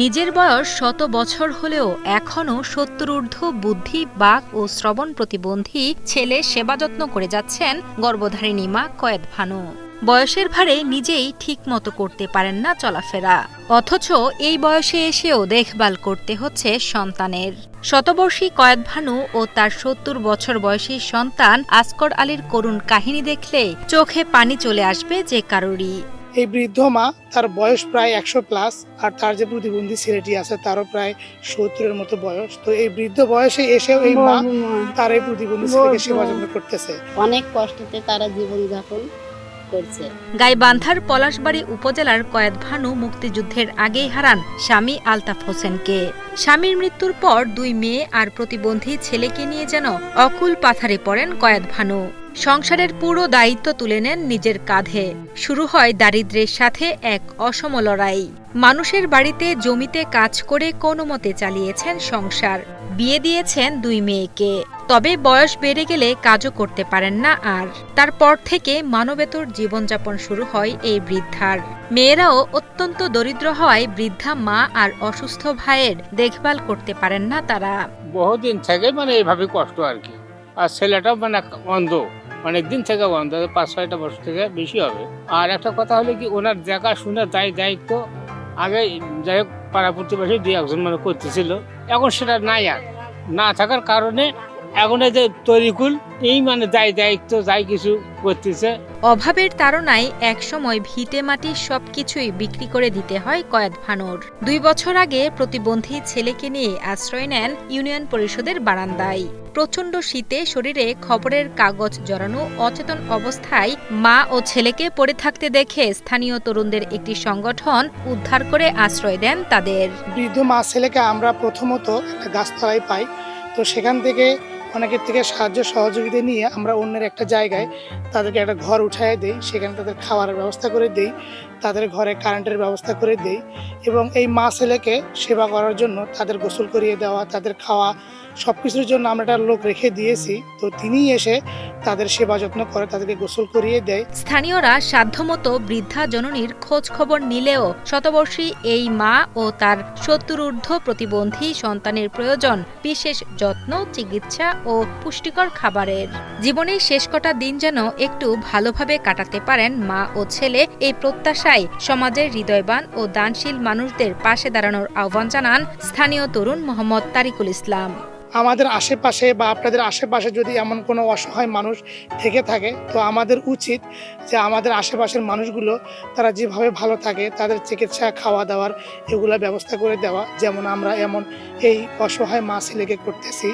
নিজের বয়স শত বছর হলেও এখনও সত্তর ঊর্ধ্ব বুদ্ধি, বাক ও শ্রবণ প্রতিবন্ধী ছেলে সেবা যত্ন করে যাচ্ছেন গর্ভধারিণী মা কয়েদ ভানু। বয়সের ভারে নিজেই ঠিকমতো করতে পারেন না চলাফেরা। অথচ এই বয়সে এসেও দেখভাল করতে হচ্ছে সন্তানের। শতবর্ষী কয়েদ ভানু ও তার সত্তর বছর বয়সী সন্তান আসকর আলীর করুণ কাহিনী দেখলে চোখে পানি চলে আসবে যে কারোরই। এই বৃদ্ধ মা তার বয়স প্রায় একশো প্লাস আর তার যে প্রতিবন্ধী ছেলেটি আছে তারও প্রায় সত্তরের মতো বয়স। তো এই বৃদ্ধ বয়সে এসেও এই মা তার এই প্রতিবন্ধী ছেলেকে সেবা যত্ন করতেছে। অনেক কষ্টতে তারা জীবনযাপন করছে। গাইবান্ধার পলাশবাড়ী উপজেলার কয়েদ ভানু মুক্তিযুদ্ধের আগেই হারান স্বামী আলতাফ হোসেনকে। স্বামীর মৃত্যুর পর দুই মেয়ে আর প্রতিবন্ধী ছেলেকে নিয়ে যেন অকুল পাথারে পড়েন কয়েদ ভানু সংসারের পুরো দায়িত্ব তুলে নেন নিজের কাঁধে। শুরু হয় দারিদ্র্যের সাথে এক অসম লড়াই। মানুষের বাড়িতে জমিতে কাজ করে কোনো মতে চালিয়েছেন সংসার। বিয়ে দিয়েছেন দুই মেয়েকে। তবে বয়স বেড়ে গেলে কাজও করতে পারেন না আর। তারপর থেকে মানবেতর জীবনযাপন শুরু হয় এই বৃদ্ধার। মেয়েরাও অত্যন্ত দরিদ্র হয় বৃদ্ধা মা আর অসুস্থ ভাইয়ের দেখভাল করতে পারেন না তারা। বহুদিন থেকে মানে এইভাবে কষ্ট আর কি। আর ছেলেটাও মানে অন্ধ। অনেক দিন থেকে বন্ধ পাঁচ ছয়টা বছর থেকে বেশি হবে। আর একটা কথা হলো কি, ওনার দেখা শুনে দায় দায়িত্ব, আগে যাই হোক পাড়া প্রতিবেশী দুই একজন মানে করতেছিল, এখন সেটা নাই আর। না থাকার কারণে এখন এই যে তরিকুল এই মানে দায় দায়িত্ব যাই কিছু করতেছে। অভাবের তাড়নায় একসময় ভিটে মাটির সবকিছুই বিক্রি করে দিতে হয় কয়েদ ভানুর। দুই বছর আগে প্রতিবন্ধী ছেলেকে নিয়ে আশ্রয় নেন ইউনিয়ন পরিষদের বারান্দায়। প্রচণ্ড শীতে শরীরে খবরের কাগজ জড়ানো অচেতন অবস্থায় মা ও ছেলেকে পড়ে থাকতে দেখে স্থানীয় তরুণদের একটি সংগঠন উদ্ধার করে আশ্রয় দেন তাদের। বৃদ্ধ মা ছেলেকে আমরা প্রথমত গাছতলায় পাই। তো সেখান থেকে অনেকের থেকে সাহায্য সহযোগিতা নিয়ে আমরা অন্যের একটা জায়গায় তাদেরকে একটা ঘর উঠায় দেই, সেখানে তাদের খাওয়ার ব্যবস্থা করে দেই, তাদের ঘরে কারেন্টের ব্যবস্থা করে দেই এবং এই মা ছেলেকে সেবা করার জন্য তাদের গোসল করিয়ে দেওয়া, তাদের খাওয়া সব কিছুর জন্য আমরা একটা লোক রেখে দিয়েছি। তো তিনিই এসে তাদের সেবা যত্ন করে, তাদেরকে গোসল করিয়ে দেয়। স্থানীয়রা সাধ্যমতো বৃদ্ধা জননীর খোঁজ খবর নিলেও শতবর্ষী এই মা ও তার সত্তর ঊর্ধ্ব প্রতিবন্ধী সন্তানের প্রয়োজন বিশেষ যত্ন, চিকিৎসা ও পুষ্টিকর খাবারের। জীবনের শেষ কটা দিন যেন একটু ভালোভাবে কাটাতে পারেন মা ও ছেলে, এই প্রত্যাশায় সমাজের হৃদয়বান ও দানশীল মানুষদের পাশে দাঁড়ানোর আহ্বান জানান স্থানীয় তরুণ মোহাম্মদ তারিকুল ইসলাম। আমাদের আশেপাশে বা আপনাদের আশেপাশে যদি এমন কোনো অসহায় মানুষ থেকে থাকে, তো আমাদের উচিত যে আমাদের আশেপাশের মানুষগুলো তারা যেভাবে ভালো থাকে, তাদের চিকিৎসা খাওয়া দাওয়ার এগুলো ব্যবস্থা করে দেওয়া। যেমন আমরা এমন এই অসহায় মা ছেলেকে করতেছি।